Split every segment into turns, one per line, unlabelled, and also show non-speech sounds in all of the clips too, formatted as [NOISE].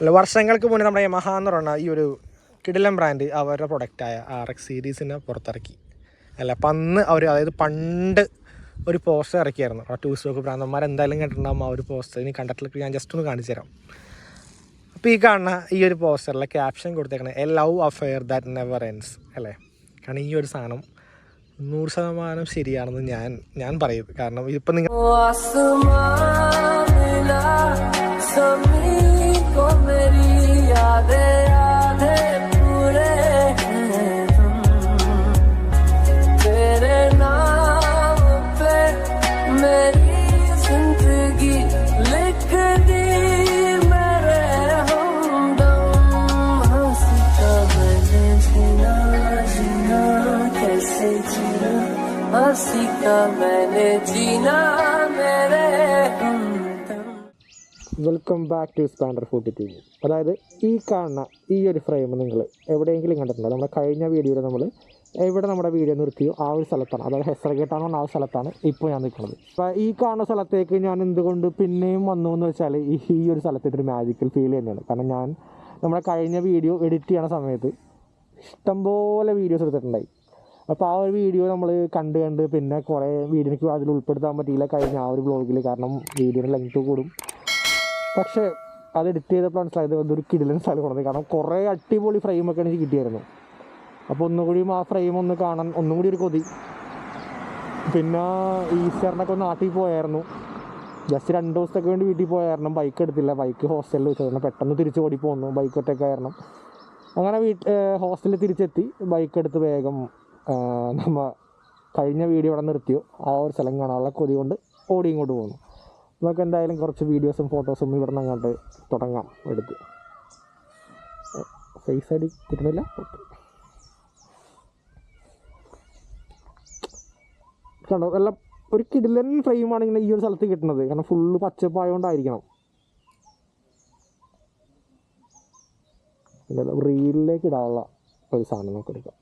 അല്ല വർഷങ്ങൾക്ക് മുന്നേ നമ്മുടെ യമഹ എന്ന് പറയുന്ന ഈ ഒരു കിടിലം ബ്രാൻഡ് അവരുടെ പ്രൊഡക്റ്റായ ആർ എക്സ് സീരീസിനെ പുറത്തിറക്കി. അല്ല അപ്പം അന്ന് അവർ അതായത് പണ്ട് ഒരു പോസ്റ്റർ ഇറക്കിയായിരുന്നു. ആ ടൂ സ്റ്റോക്ക് ഭ്രാന്തന്മാർ എന്തായാലും കണ്ടിട്ടുണ്ടാകും ആ ഒരു പോസ്റ്റർ ഇനി കണ്ടിട്ടില്ല ഞാൻ ജസ്റ്റ് ഒന്ന് കാണിച്ചു തരാം. അപ്പോൾ ഈ കാണുന്ന ഈ ഒരു പോസ്റ്ററിലെ caption കൊടുത്തേക്കണേ a love affair that never ends അല്ലേ? കാരണം ഈ ഒരു സാധനം നൂറ് ശതമാനം ശരിയാണെന്ന് ഞാൻ ഞാൻ പറയും. കാരണം ഇതിപ്പോൾ നിങ്ങൾ
को मेरी यादें आधे पूरे हैं। हम तेरे नाम पे मेरी ज़िंदगी लिख दी मेरे हमदम हँसी का मैंने जीना जीना, कैसे जीना? हँसी का मैंने जीना।
Welcome back to Splendor forty T അതായത് ഈ കാണുന്ന ഈ ഒരു ഫ്രെയിം നിങ്ങൾ എവിടെയെങ്കിലും കണ്ടിട്ടുണ്ടോ? നമ്മുടെ കഴിഞ്ഞ വീഡിയോയിൽ നമ്മൾ എവിടെ നമ്മുടെ വീഡിയോ നിർത്തിയോ ആ ഒരു സ്ഥലത്താണ്. അതായത് ഹെസറഗേട്ടാന്ന് പറഞ്ഞ ആ സ്ഥലത്താണ് ഇപ്പോൾ ഞാൻ നിൽക്കുന്നത്. അപ്പോൾ ഈ കാണുന്ന സ്ഥലത്തേക്ക് ഞാൻ എന്തുകൊണ്ട് പിന്നെയും വന്നു എന്ന് വെച്ചാൽ ഈ ഒരു സ്ഥലത്തിന്റെ ഒരു മാജിക്കൽ ഫീൽ തന്നെയാണ്. കാരണം ഞാൻ നമ്മുടെ കഴിഞ്ഞ വീഡിയോ എഡിറ്റ് ചെയ്യണ സമയത്ത് ഇഷ്ടംപോലെ വീഡിയോസ് എടുത്തിട്ടുണ്ടായി. അപ്പോൾ ആ ഒരു വീഡിയോ നമ്മൾ കണ്ട് കണ്ട് പിന്നെ കുറേ വീഡിയോ എനിക്ക് അതിൽ ഉൾപ്പെടുത്താൻ പറ്റിയില്ല കഴിഞ്ഞ ആ ഒരു ബ്ലോഗിൽ കാരണം വീഡിയോയുടെ ലെങ്ത് കൂടും. പക്ഷേ അത് എഡിറ്റ് ചെയ്തപ്പോൾ മനസ്സിലായത് അതൊരു കിടിലൻ സ്ഥലമാണത്. കാരണം കുറേ അടിപൊളി ഫ്രെയിമൊക്കെ എനിക്ക് കിട്ടിയായിരുന്നു. അപ്പോൾ ഒന്നുകൂടി ആ ഫ്രെയിം ഒന്ന് കാണാൻ ഒന്നും കൂടി ഒരു കൊതി. പിന്നെ ഈസ്റ്ററിനൊക്കെ നാട്ടിൽ പോയായിരുന്നു. ജസ്റ്റ് രണ്ട് ദിവസത്തേക്ക് വേണ്ടി വീട്ടിൽ പോയായിരുന്നു. ബൈക്ക് എടുത്തില്ല. ബൈക്ക് ഹോസ്റ്റലിൽ വെച്ചായിരുന്നു പെട്ടെന്ന് തിരിച്ച് ഓടി പോന്നു. ബൈക്ക് ഒറ്റയ്ക്കായിരുന്നു. അങ്ങനെ വീട്ട് ഹോസ്റ്റലിൽ തിരിച്ചെത്തി. ബൈക്ക് എടുത്ത് വേഗം നമ്മ കഴിഞ്ഞ വീഡിയോ ഇവിടെ നിർത്തിയോ? ആ ഒരു സ്ഥലം കാണാനുള്ള കൊതി കൊണ്ട് ഓടി ഇങ്ങോട്ട് പോകുന്നു നമുക്ക് എന്തായാലും കുറച്ച് വീഡിയോസും ഫോട്ടോസും ഇവിടെ നിന്ന് അങ്ങോട്ട് തുടങ്ങാം എടുത്ത്. ഫേസ് കിട്ടുന്നില്ല? ഓക്കെ കണ്ടോ എല്ലാം ഒരു കിടിലൻ ഫ്രെയിമാണ് ഇങ്ങനെ ഈ ഒരു സ്ഥലത്ത് കിട്ടുന്നത്. കാരണം ഫുള്ള് പച്ചപ്പായോണ്ടായിരിക്കണം. റീലിലേക്ക് ഇടാനുള്ള ഒരു സാധനം നമുക്ക് എടുക്കാം.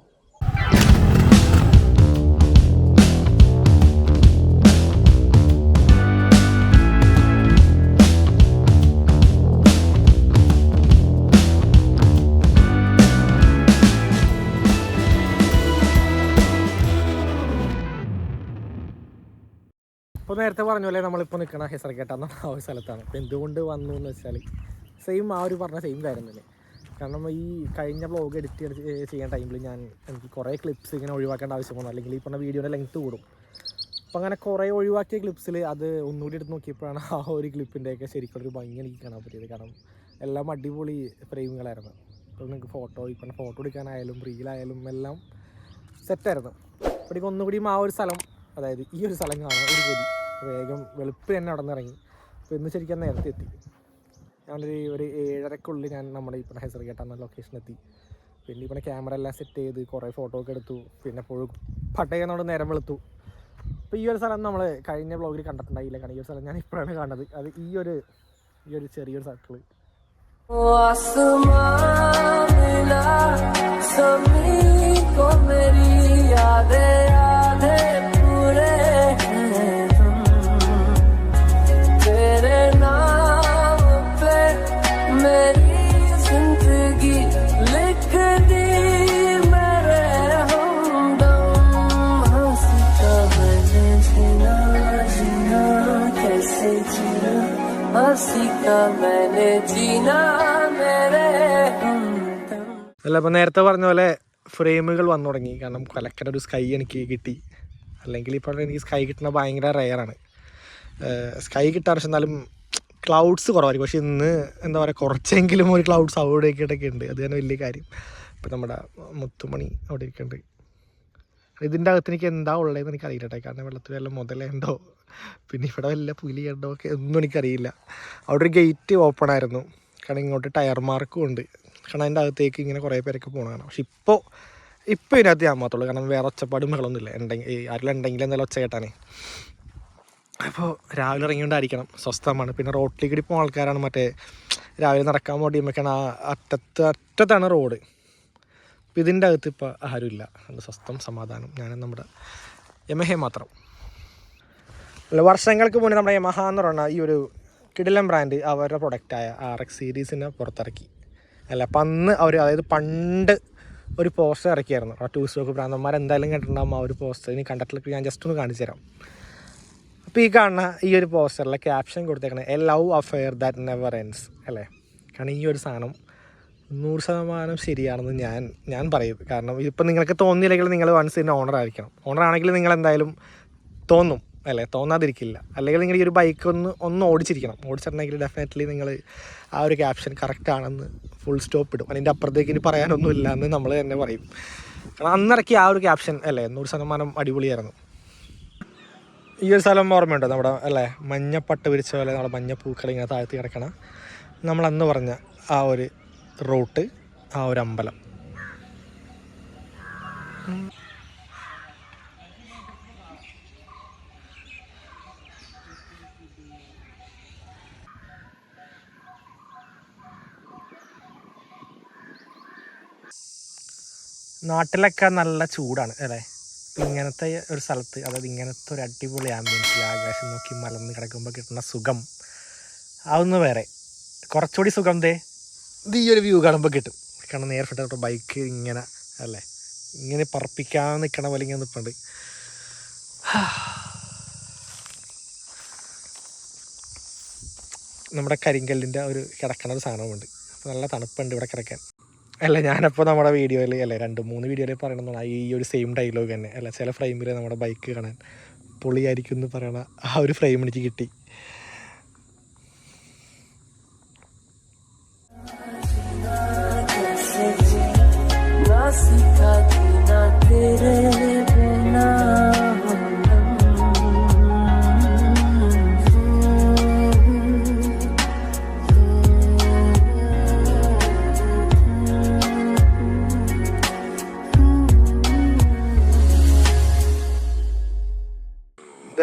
നേരത്തെ പറഞ്ഞ പോലെ നമ്മളിപ്പോൾ നിൽക്കണ ഹെസർക്കേട്ട എന്ന ആ ഒരു സ്ഥലത്താണ്. അപ്പോൾ എന്തുകൊണ്ട് വന്നു എന്ന് വെച്ചാൽ സെയിം ആ ഒരു പറഞ്ഞ സെയിം കാര്യം തന്നെ. കാരണം ഈ കഴിഞ്ഞ ബ്ലോഗ് എഡിറ്റ് ചെയ്യുന്ന ടൈമിൽ ഞാൻ എനിക്ക് കുറേ ക്ലിപ്സ് ഇങ്ങനെ ഒഴിവാക്കേണ്ട ആവശ്യം വന്നു അല്ലെങ്കിൽ ഈ പറഞ്ഞ വീഡിയോയുടെ ലെങ്ത്ത് കൂടും. അപ്പോൾ അങ്ങനെ കുറേ ഒഴിവാക്കിയ ക്ലിപ്സിൽ അത് ഒന്നുകൂടി എടുത്ത് നോക്കിയപ്പോഴാണ് ആ ഒരു ക്ലിപ്പിന്റെയൊക്കെ ശരിക്കും ഒരു ഭംഗി എനിക്ക് കാണാൻ പറ്റിയത്. കാരണം എല്ലാം അടിപൊളി ഫ്രെയിമുകളായിരുന്നു അപ്പോൾ നിങ്ങൾക്ക് ഫോട്ടോ ഇപ്പം ഫോട്ടോ എടുക്കാനായാലും റീലായാലും എല്ലാം സെറ്റായിരുന്നു അപ്പോഴേക്കും ഒന്നുകൂടിയും ആ ഒരു സ്ഥലം അതായത് ഈ ഒരു സ്ഥലം കാണാൻ ഒരു കൊതി. വേഗം വെളുപ്പ് തന്നെ നടന്നിറങ്ങി അപ്പോൾ ഇന്ന് ശരിക്കും നേരത്തെ എത്തി. ഞാനൊരു ഒരു ഏഴരക്കുള്ളിൽ ഞാൻ നമ്മുടെ ഇപ്പം ഹെസർ കേട്ടാന്ന ലൊക്കേഷനെത്തി പിന്നെ ഇപ്പം ക്യാമറ എല്ലാം സെറ്റ് ചെയ്ത് കുറേ ഫോട്ടോ ഒക്കെ എടുത്തു. പിന്നെ എപ്പോഴും പട്ടയെന്നോട് നേരം വെളുത്തു. അപ്പോൾ ഈ ഒരു സ്ഥലം നമ്മൾ കഴിഞ്ഞ ബ്ലോഗിൽ കണ്ടിട്ടുണ്ടായില്ല. കാരണം ഈ ഒരു സ്ഥലം ഞാൻ ഇപ്പോഴാണ് കാണുന്നത്. അത് ഈ ഒരു ഈ ഒരു ചെറിയൊരു സർക്കിൾ
സമീപ
അല്ല അപ്പോൾ നേരത്തെ പറഞ്ഞ പോലെ ഫ്രെയിമുകൾ വന്നു തുടങ്ങി. കാരണം കൊലക്കട ഒരു സ്കൈ എനിക്ക് കിട്ടി. അല്ലെങ്കിൽ ഇപ്പോൾ എനിക്ക് സ്കൈ കിട്ടുന്ന ഭയങ്കര റെയറാണ് സ്കൈ കിട്ടാറ് പക്ഷെ എന്നാലും ക്ലൗഡ്സ് കുറവായിരിക്കും. പക്ഷേ ഇന്ന് എന്താ പറയുക കുറച്ചെങ്കിലും ഒരു ക്ലൗഡ്സ് അവിടെ ഇടയ്ക്കൊക്കെ ഉണ്ട്. അത് തന്നെ വലിയ കാര്യം. ഇപ്പം നമ്മുടെ മുത്തുമണി അവിടെ ഇരിക്കുന്നുണ്ട് ഇതിന്റെ അകത്ത് എനിക്ക് എന്താ ഉള്ളതെന്ന് എനിക്ക് അറിയില്ല കേട്ടോ. കാരണം വെള്ളത്തിൽ വല്ല മുതലുണ്ടോ പിന്നെ ഇവിടെ വല്ല പുലിയുണ്ടോ? ഒക്കെ ഒന്നും എനിക്കറിയില്ല. അവിടെ ഒരു ഗേറ്റ് ഓപ്പൺ ആയിരുന്നു. കാരണം ഇങ്ങോട്ട് ടയർ മാർക്കും ഉണ്ട്. കാരണം അതിന്റെ അകത്തേക്ക് ഇങ്ങനെ കുറേ പേരൊക്കെ പോകണതാണ് പക്ഷെ ഇപ്പോൾ ഇപ്പോൾ ഇതിനകത്ത് ഞാൻ മാത്രമുള്ളൂ കാരണം വേറെ ഒച്ചപ്പാടും ബഹളമൊന്നുമില്ല ഉണ്ടെങ്കിൽ ആരെങ്കിലും ഉണ്ടെങ്കിൽ എന്തായാലും ഒച്ച കേട്ടാനേ. അപ്പോൾ രാവിലെ ഇറങ്ങിക്കൊണ്ടായിരിക്കണം സ്വസ്ഥമാണ്. പിന്നെ റോട്ടിലേക്ക് കൂടി പോകുന്ന ആൾക്കാരാണ് മറ്റേ രാവിലെ നടക്കാൻ വേണ്ടിയുമ്പോഴേക്കാണ് ആ അറ്റത്ത് അറ്റത്താണ് റോഡ്. അപ്പോൾ ഇതിന്റെ അകത്ത് ഇപ്പോൾ ആരുമില്ല നല്ല സ്വസ്ഥം സമാധാനം. ഞാൻ നമ്മുടെ യമഹ മാത്രം. അല്ല വർഷങ്ങൾക്ക് മുന്നേ നമ്മുടെ യമഹ എന്ന് പറഞ്ഞ ഈ ഒരു കിടിലം ബ്രാൻഡ് അവരുടെ പ്രൊഡക്റ്റായ ആർ എക്സ് സീരീസിനെ പുറത്തിറക്കി. അല്ല അപ്പം അന്ന് അവർ അതായത് പണ്ട് ഒരു പോസ്റ്റർ ഇറക്കിയായിരുന്നു. ആ ടൂ സ്റ്റോക്ക് ഭ്രാന്തന്മാർ എന്തായാലും കണ്ടിട്ടുണ്ടാകും ആ ഒരു പോസ്റ്റർ ഇനി കണ്ടിട്ടില്ല ഞാൻ ജസ്റ്റ് ഒന്ന് കാണിച്ചു തരാം. അപ്പോൾ ഈ കാണുന്ന ഈ ഒരു പോസ്റ്ററിലെ caption കൊടുത്തേക്കണേ a love affair that never ends അല്ലേ? കാരണം ഈ ഒരു സാധനം നൂറ് ശതമാനം ശരിയാണെന്ന് ഞാൻ ഞാൻ പറയും. കാരണം ഇപ്പം നിങ്ങൾക്ക് തോന്നിയില്ലെങ്കിൽ നിങ്ങൾ വൺസ് ഇതിന്റെ ഓണർ ആയിരിക്കണം. ഓണർ ആണെങ്കിൽ നിങ്ങൾ എന്തായാലും തോന്നും. അല്ലേ? തോന്നാതിരിക്കില്ല. അല്ലെങ്കിൽ നിങ്ങൾ ഈ ഒരു ബൈക്ക് ഒന്ന് ഒന്ന് ഓടിച്ചിരിക്കണം. ഓടിച്ചിട്ടുണ്ടെങ്കിൽ ഡെഫിനറ്റ്ലി നിങ്ങൾ ആ ഒരു ക്യാപ്ഷൻ കറക്റ്റ് ആണെന്ന് ഫുൾ സ്റ്റോപ്പ് ഇടും. അതിന്റെ അപ്പുറത്തേക്ക് ഇനി പറയാനൊന്നുമില്ല എന്ന് നമ്മൾ തന്നെ പറയും. കാരണം അന്നിറക്കി ആ ഒരു ക്യാപ്ഷൻ അല്ലേ നൂറ് ശതമാനം അടിപൊളിയായിരുന്നു. ഈ ഒരു സ്ഥലം ഓർമ്മയുണ്ടോ നമ്മുടെ അല്ലേ? മഞ്ഞപ്പട്ട് വിരിച്ച പോലെ നമ്മുടെ മഞ്ഞപ്പൂക്കൾ ഇങ്ങനെ താഴ്ത്തി കിടക്കണ? നമ്മൾ അന്ന് പറഞ്ഞ ആ ഒരു റൂട്ട് ആ ഒരു അമ്പലം. നാട്ടിലൊക്കെ നല്ല ചൂടാണ് അല്ലേ? ഇങ്ങനത്തെ ഒരു സ്ഥലത്ത് അതായത് ഇങ്ങനത്തെ ഒരു അടിപൊളി ആംബിയൻസ് ആകാശം നോക്കി മലന്ന് കിടക്കുമ്പോൾ കിട്ടുന്ന സുഖം അതൊന്ന് വേറെ. കുറച്ചുകൂടി സുഖം ദേ. ഇത് ഈ ഒരു വ്യൂ കാണുമ്പോൾ കിട്ടും. കാരണം നേരിട്ട് ബൈക്ക് ഇങ്ങനെ അല്ലേ? ഇങ്ങനെ പറപ്പിക്കാൻ നിൽക്കണ പോലെ ഇങ്ങനെ നിൽപ്പുണ്ട് [SIGHS] നമ്മുടെ കരിങ്കല്ലിന്റെ ഒരു കിടക്കണ ഒരു സാധനമുണ്ട്. അപ്പോൾ നല്ല തണുപ്പുണ്ട് ഇവിടെ കിടക്കാൻ. അല്ല ഞാനപ്പോൾ നമ്മുടെ വീഡിയോയിൽ അല്ലേ രണ്ട് മൂന്ന് വീഡിയോയിൽ പറയണമെന്നാണ് ഈ ഒരു സെയിം ഡയലോഗ് തന്നെ അല്ല ചില ഫ്രെയിമിൽ നമ്മുടെ ബൈക്ക് കാണാൻ പൊളിയായിരിക്കും എന്ന് പറയണ ആ ഒരു ഫ്രെയിം എനിക്ക് കിട്ടി
ना सीखा जीना तेरे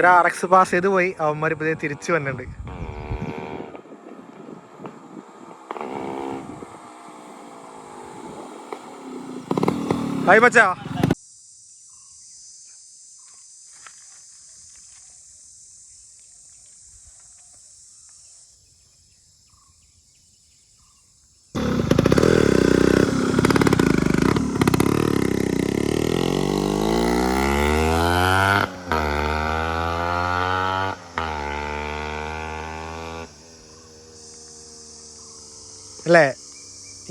ഇതൊരു ആർ എക്സ് പാസ് ചെയ്ത് പോയി. അവന്മാർ ഇപ്പൊ തിരിച്ചു വന്നിട്ടുണ്ട് ഹായ് മച്ചാ. അല്ലേ?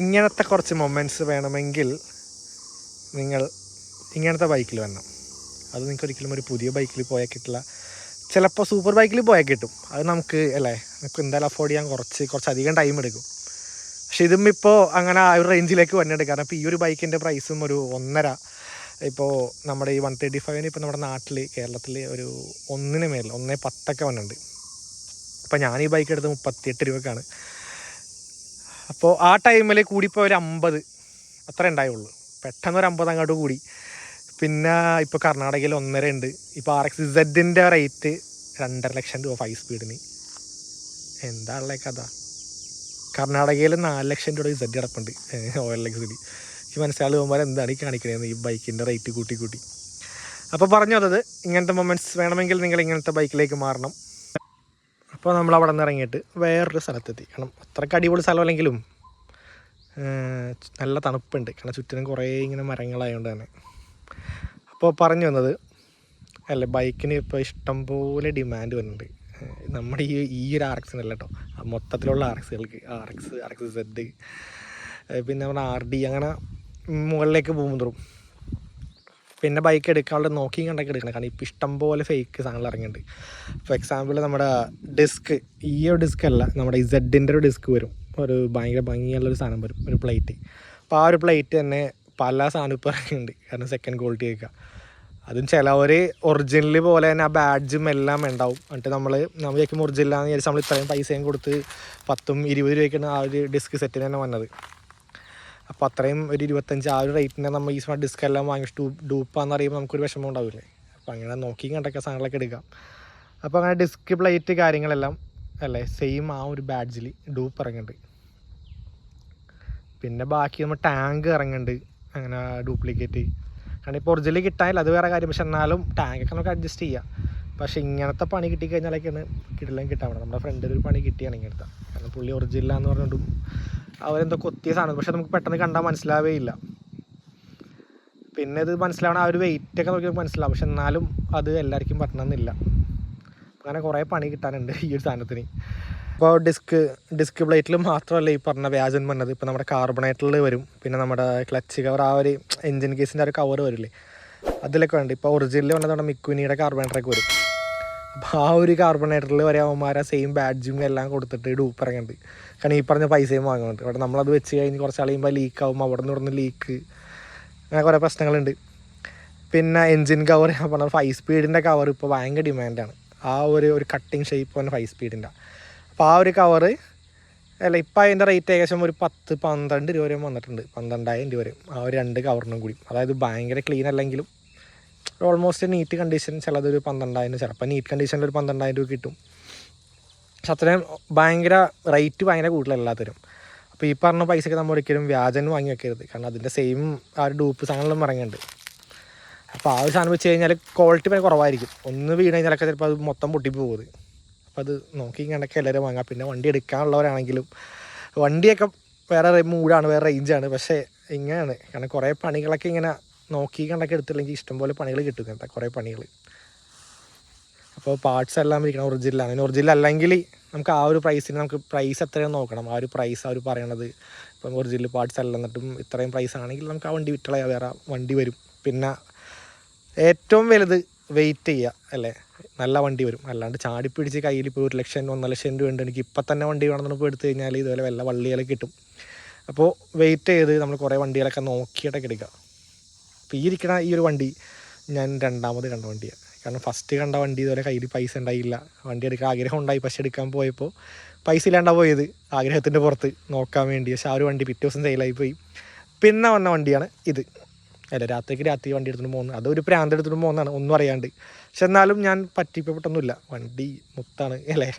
ഇങ്ങനത്തെ കുറച്ച് മൊമെന്റ്സ് വേണമെങ്കിൽ നിങ്ങൾ ഇങ്ങനത്തെ ബൈക്കിൽ വരണം. അത് നിങ്ങൾക്ക് ഒരിക്കലും ഒരു പുതിയ ബൈക്കിൽ പോയാൽ കിട്ടില്ല. ചിലപ്പോൾ സൂപ്പർ ബൈക്കിൽ പോയാൽ കിട്ടും. അത് നമുക്ക് അല്ലേ? നമുക്ക് എന്തായാലും അഫോർഡ് ചെയ്യാൻ കുറച്ച് കുറച്ച് അധികം ടൈം എടുക്കും. പക്ഷെ ഇതും ഇപ്പോൾ അങ്ങനെ ആ ഒരു റേഞ്ചിലേക്ക് വന്നിട്ടുണ്ട്. കാരണം ഇപ്പോൾ ഈ ഒരു ബൈക്കിന്റെ പ്രൈസും ഒരു ഒന്നര. ഇപ്പോൾ നമ്മുടെ ഈ വൺ തേർട്ടി ഫൈവിന് ഇപ്പോൾ നമ്മുടെ നാട്ടിൽ കേരളത്തിൽ ഒരു ഒന്നിന് മേലിൽ ഒന്നേ പത്തൊക്കെ വന്നിട്ടുണ്ട്. അപ്പോൾ ഞാൻ ഈ ബൈക്ക് എടുത്ത് മുപ്പത്തിയെട്ട് രൂപക്കാണ്. അപ്പോൾ ആ ടൈമിൽ കൂടിപ്പോൾ ഒരു അമ്പത് അത്ര ഉണ്ടായുള്ളൂ. പെട്ടെന്ന് ഒരു അമ്പത് അങ്ങോട്ട് കൂടി. പിന്നെ ഇപ്പോൾ കർണാടകയിൽ ഒന്നര ഉണ്ട്. ഇപ്പോൾ ആർ എക്സ് ഇസഡിന്റെ റേറ്റ് രണ്ടര ലക്ഷം രൂപ ഫൈവ് സ്പീഡിന് എന്താ ഉള്ള കഥ? കർണാടകയിൽ നാല് ലക്ഷം രൂപ ഇസഡ് കിടപ്പുണ്ട്. ഓയിൽ എക്സിഡി എനിക്ക് മനസ്സിലാൾ പോകുമ്പോൾ എന്താണ് ഈ കാണിക്കണേന്ന് ഈ ബൈക്കിന്റെ റേറ്റ് കൂട്ടി കൂട്ടി. അപ്പോൾ പറഞ്ഞു വന്നത് ഇങ്ങനത്തെ മൊമെന്റ്സ് വേണമെങ്കിൽ നിങ്ങൾ ഇങ്ങനത്തെ ബൈക്കിലേക്ക് മാറണം. അപ്പോൾ നമ്മൾ അവിടെ നിന്ന് ഇറങ്ങിയിട്ട് വേറൊരു സ്ഥലത്തെത്തി. കാരണം അത്രയ്ക്ക് അടിപൊളി സ്ഥലമല്ലെങ്കിലും നല്ല തണുപ്പുണ്ട്. കാരണം ചുറ്റിനും കുറേ ഇങ്ങനെ മരങ്ങളായതുകൊണ്ട് തന്നെ. അപ്പോൾ പറഞ്ഞു വന്നത് അല്ല ബൈക്കിന് ഇപ്പോൾ ഇഷ്ടം പോലെ ഡിമാൻഡ് വരുന്നുണ്ട്. നമ്മുടെ ഈ ഈ ഒരു ആർ എക്സിനല്ല കേട്ടോ മൊത്തത്തിലുള്ള R എക്സുകൾക്ക് R X R X Z പിന്നെ നമ്മുടെ ആർ ഡി അങ്ങനെ മുകളിലേക്ക് പോകുമ്പോഴും പിന്നെ ബൈക്ക് എടുക്കാനുള്ള നോക്കി കണ്ടൊക്കെ എടുക്കണം. കാരണം ഇപ്പം ഇഷ്ടം പോലെ ഫേക്ക് സാധനങ്ങൾ ഇറങ്ങിയിട്ടുണ്ട്. ഫോർ എക്സാമ്പിൾ നമ്മുടെ ഡിസ്ക് ഈ ഒരു ഡിസ്ക് അല്ല നമ്മുടെ ഇസഡിന്റെ ഒരു ഡിസ്ക് വരും. ഒരു ഭയങ്കര ഭംഗിയുള്ളൊരു സാധനം വരും ഒരു പ്ലേറ്റ് അപ്പോൾ ആ ഒരു പ്ലേറ്റ് തന്നെ പല സാധനം ഇപ്പോൾ ഇറങ്ങിയിട്ടുണ്ട്. കാരണം സെക്കൻഡ് ക്വാളിറ്റി ഒക്കെ. അതും ചിലവർ ഒറിജിനൽ പോലെ തന്നെ ആ ബാഡ്ജും എല്ലാം ഉണ്ടാവും. എന്നിട്ട് നമ്മൾ നമ്മൾ ചോദിക്കും ഒറിജിനലാന്ന് വിചാരിച്ച് നമ്മൾ ഇത്രയും പൈസയും കൊടുത്ത് പത്തും ഇരുപത് രൂപയ്ക്കാണ് ആ ഒരു ഡിസ്ക് സെറ്റിന് തന്നെ വന്നത്. അപ്പോൾ അത്രയും ഒരു ഇരുപത്തഞ്ച് ആ ഒരു റേറ്റിനെ നമ്മൾ ഈ സ്മാർട്ട് ഡിസ്ക് എല്ലാം വാങ്ങി ഡൂപ്പാന്ന് പറയുമ്പോൾ നമുക്കൊരു വിഷമം ഉണ്ടാവില്ലേ? അപ്പോൾ അങ്ങനെ നോക്കി കണ്ടൊക്കെ സാധനങ്ങളൊക്കെ എടുക്കാം. അപ്പോൾ അങ്ങനെ ഡിസ്ക് പ്ലേറ്റ് കാര്യങ്ങളെല്ലാം അല്ലേ സെയിം ആ ഒരു ബാഡ്ജിൽ ഡൂപ്പ് ഇറങ്ങുന്നുണ്ട് പിന്നെ ബാക്കി നമ്മൾ ടാങ്ക് ഇറങ്ങുന്നുണ്ട് അങ്ങനെ ഡ്യൂപ്ലിക്കേറ്റ് കാരണം ഇപ്പോൾ ഒറിജിനൽ കിട്ടാനില്ല അത് വേറെ കാര്യം. പക്ഷെ എന്നാലും ടാങ്കൊക്കെ നമുക്ക് അഡ്ജസ്റ്റ് ചെയ്യാം. പക്ഷേ ഇങ്ങനത്തെ പണി കിട്ടിക്കഴിഞ്ഞാലൊക്കെയാണ് കിട്ടില്ലെങ്കിൽ കിട്ടാൻ നമ്മുടെ ഫ്രണ്ടിൽ ഒരു പണി കിട്ടിയാണ് ഇങ്ങനത്തെ കാരണം പുള്ളി ഒറിജിനലാന്ന് പറഞ്ഞുകൊണ്ടും അവരെന്തോ കൊത്തിയ സാധനം. പക്ഷെ നമുക്ക് പെട്ടെന്ന് കണ്ടാൽ മനസ്സിലാവേ ഇല്ല പിന്നെ ഇത് മനസ്സിലാവണം ആ ഒരു വെയിറ്റ് ഒക്കെ നോക്കി നമുക്ക് മനസ്സിലാവും. പക്ഷെ എന്നാലും അത് എല്ലാവർക്കും പറ്റണമെന്നില്ല. അങ്ങനെ കുറേ പണി കിട്ടാനുണ്ട് ഈ ഒരു സാധനത്തിന്. ഇപ്പോൾ ഡിസ്ക് ഡിസ്ക് പ്ലേറ്റിൽ മാത്രമല്ല ഈ പറഞ്ഞ വ്യാജൻ പറഞ്ഞത് ഇപ്പോൾ നമ്മുടെ കാർബണേറ്ററിൽ വരും. പിന്നെ നമ്മുടെ ക്ലച്ച് കവർ ആ ഒരു എഞ്ചിൻ കേസിന്റെ ഒരു കവർ വരില്ലേ? അതിലൊക്കെ ഉണ്ട് ഇപ്പോൾ ഒറിജിനലി വന്നതാണ് മിക്കുനിയുടെ കാർബണേറ്ററൊക്കെ വരും. അപ്പോൾ ആ ഒരു കാർബണേറ്ററിൽ വരെ അവന്മാരെ സെയിം ബാഡ്ജും എല്ലാം കൊടുത്തിട്ട് ഡൂപ്പ് ഇറങ്ങുന്നുണ്ട് കാരണം ഈ പറഞ്ഞ പൈസയും വാങ്ങുന്നുണ്ട് അവിടെ നമ്മളത് വെച്ച് കഴിഞ്ഞ് കുറച്ച് കളയുമ്പോൾ ലീക്ക് ആവും. അവിടെ നിന്ന് ഇവിടുന്ന് ലീക്ക് അങ്ങനെ കുറേ പ്രശ്നങ്ങളുണ്ട്. പിന്നെ എൻജിൻ കവർ ഞാൻ പറഞ്ഞ ഫൈവ് സ്പീഡിന്റെ കവർ ഇപ്പോൾ ഭയങ്കര ഡിമാൻഡാണ് ആ ഒരു ഒരു കട്ടിങ് ഷേപ്പ് തന്നെ ഫൈവ് സ്പീഡിന്റെ അപ്പോൾ ആ ഒരു കവർ അല്ല ഇപ്പം അതിന്റെ റേറ്റ് ഏകദേശം ഒരു പത്ത് പന്ത്രണ്ട് രൂപ വരെ വന്നിട്ടുണ്ട്. പന്ത്രണ്ടായിരം രൂപ വരെ. ആ ഒരു രണ്ട് കവറിനും കൂടി. അതായത് ഭയങ്കര ക്ലീൻ അല്ലെങ്കിലും ഓൾമോസ്റ്റ് നീറ്റ് കണ്ടീഷൻ ചിലത് ഒരു പന്ത്രണ്ടായിരം ചിലപ്പോൾ നീറ്റ് കണ്ടീഷനിൽ ഒരു പന്ത്രണ്ടായിരം രൂപ കിട്ടും. പക്ഷെ അത്രയും ഭയങ്കര റേറ്റ് ഭയങ്കര കൂടുതൽ തരും അപ്പോൾ ഈ പറഞ്ഞ പൈസയ്ക്ക് നമ്മൾ ഒരിക്കലും വ്യാജനും വാങ്ങി വെക്കരുത്. കാരണം അതിന്റെ സെയിം ആ ഒരു ഡൂപ്പ് സാധനങ്ങളും ഇറങ്ങുന്നുണ്ട്. അപ്പോൾ ആ ഒരു സാധനം വെച്ച് കഴിഞ്ഞാൽ ക്വാളിറ്റി ഭയങ്കര കുറവായിരിക്കും. ഒന്ന് വീണ് കഴിഞ്ഞാലൊക്കെ ചിലപ്പോൾ അത് മൊത്തം പൊട്ടിപ്പോകുന്നത് അപ്പോൾ അത്. നോക്കി കണ്ടൊക്കെ എല്ലാവരും വാങ്ങാം. പിന്നെ വണ്ടി എടുക്കാനുള്ളവരാണെങ്കിലും വണ്ടിയൊക്കെ വേറെ മൂടാണ് വേറെ റേഞ്ചാണ് പക്ഷേ ഇങ്ങനെയാണ്. കാരണം കുറേ പണികളൊക്കെ ഇങ്ങനെ നോക്കി കണ്ടൊക്കെ എടുത്തില്ലെങ്കിൽ ഇഷ്ടംപോലെ പണികൾ കിട്ടും കേട്ടോ കുറേ പണികൾ. അപ്പോൾ പാർട്സ് എല്ലാം ഇരിക്കണം ഒറിജിനലാണ് ഇനി ഒറിജിനൽ അല്ലെങ്കിൽ നമുക്ക് ആ ഒരു പ്രൈസിന് നമുക്ക് പ്രൈസ് എത്രയും നോക്കണം. ആ ഒരു പ്രൈസ് അവർ പറയണത്. ഇപ്പം ഒറിജിനൽ പാർട്സ് അല്ല എന്നിട്ടും ഇത്രയും പ്രൈസ് ആണെങ്കിൽ നമുക്ക് ആ വണ്ടി വിട്ടളയാ വേറെ വണ്ടി വരും. പിന്നെ ഏറ്റവും വലുത് വെയിറ്റ് ചെയ്യുക അല്ലേ? നല്ല വണ്ടി വരും. അല്ലാണ്ട് ചാടി പിടിച്ച് കയ്യിൽ ഇപ്പോൾ ഒരു ലക്ഷം ഒന്നര ലക്ഷം രൂപ ഉണ്ട് എനിക്ക് ഇപ്പം തന്നെ വണ്ടി വേണമെന്ന് ഇപ്പോൾ എടുത്തു കഴിഞ്ഞാൽ ഇതുപോലെ വല്ല വള്ളികളൊക്കെ കിട്ടും. അപ്പോൾ വെയിറ്റ് ചെയ്ത് നമ്മൾ കുറേ വണ്ടികളൊക്കെ നോക്കിയിട്ടൊക്കെ എടുക്കുക. അപ്പോൾ ഈ ഈ ഒരു വണ്ടി ഞാൻ രണ്ടാമത് കണ്ട വണ്ടിയാണ് കാരണം ഫസ്റ്റ് കണ്ട വണ്ടി ഇതുപോലെ കയ്യിൽ പൈസ ഉണ്ടായില്ല. വണ്ടി എടുക്കാൻ ആഗ്രഹം ഉണ്ടായി. പക്ഷെ എടുക്കാൻ പോയപ്പോൾ പൈസ ഇല്ലാണ്ടാ പോയത്. ആഗ്രഹത്തിന്റെ പുറത്ത് നോക്കാൻ വേണ്ടി. പക്ഷെ ആ ഒരു വണ്ടി പിറ്റേ ദിവസം സെയിലായി പോയി. പിന്നെ വന്ന വണ്ടിയാണ് ഇത്. അല്ല രാത്രിക്ക് രാത്രി വണ്ടി എടുത്തുകൊണ്ട് പോകുന്നത് അതൊരു പ്രാന്ത് എടുത്തുകൊണ്ട് പോകുന്നതാണ് ഒന്നും അറിയാണ്ട്. പക്ഷെ എന്നാലും ഞാൻ പറ്റിപ്പെട്ടൊന്നുമില്ല വണ്ടി മുത്താണ് അല്ലേ?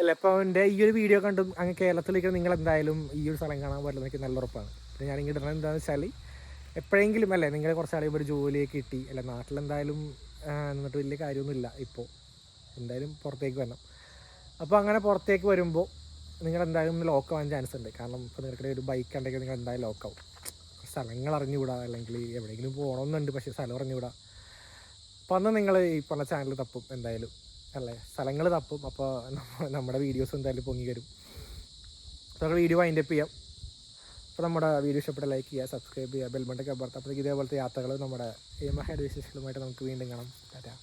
അല്ല ഇപ്പോൾ എന്റെ ഈ ഒരു വീഡിയോ കണ്ടും അങ്ങ് കേരളത്തിലേക്ക് നിങ്ങൾ എന്തായാലും ഈ ഒരു സ്ഥലം കാണാൻ പറ്റില്ല എനിക്ക് നല്ല ഉറപ്പാണ്. ഞാൻ ഇങ്ങനെ ഇടുന്നത് എന്താണെന്ന് വെച്ചാൽ എപ്പോഴെങ്കിലും അല്ലേ നിങ്ങളെ കുറച്ച് ആളുകൾ ഒരു ജോലിയൊക്കെ കിട്ടി. അല്ല നാട്ടിലെന്തായാലും എന്നിട്ട് വലിയ കാര്യമൊന്നുമില്ല ഇപ്പോൾ എന്തായാലും പുറത്തേക്ക് വരണം. അപ്പോൾ അങ്ങനെ പുറത്തേക്ക് വരുമ്പോൾ നിങ്ങൾ എന്തായാലും ലോക്ക് ആവാൻ ചാൻസ് ഉണ്ട്. കാരണം ഇപ്പോൾ നിങ്ങളുടെ ഒരു ബൈക്ക് ഉണ്ടെങ്കിൽ നിങ്ങൾ എന്തായാലും ലോക്കാവും സ്ഥലങ്ങൾ അറിഞ്ഞുകൂടാ അല്ലെങ്കിൽ എവിടെയെങ്കിലും പോകണമെന്നുണ്ട് പക്ഷേ സ്ഥലം അറിഞ്ഞുകൂടാ. അപ്പോൾ അന്ന് നിങ്ങൾ ഈ പറഞ്ഞ ചാനൽ തപ്പും എന്തായാലും അല്ലേ? സ്ഥലങ്ങൾ തപ്പും. അപ്പോൾ നമ്മുടെ വീഡിയോസ് എന്തായാലും പൊങ്ങി വരും. അപ്പോൾ വീഡിയോ വൈൻഡപ്പ് ചെയ്യാം. അപ്പോൾ നമ്മുടെ വീഡിയോ ഇഷ്ടപ്പെട്ട ലൈക്ക് ചെയ്യുക സബ്സ്ക്രൈബ് ചെയ്യുക ബെൽബണ്ടൊക്കെ അപ്പുറത്ത് അപ്പോഴത്തേക്ക് ഇതേപോലത്തെ യാത്രകൾ നമ്മുടെ ഹെഡ് വിശേഷങ്ങളുമായിട്ട് നമുക്ക് വീണ്ടും കാണാം. ടാറ്റാ.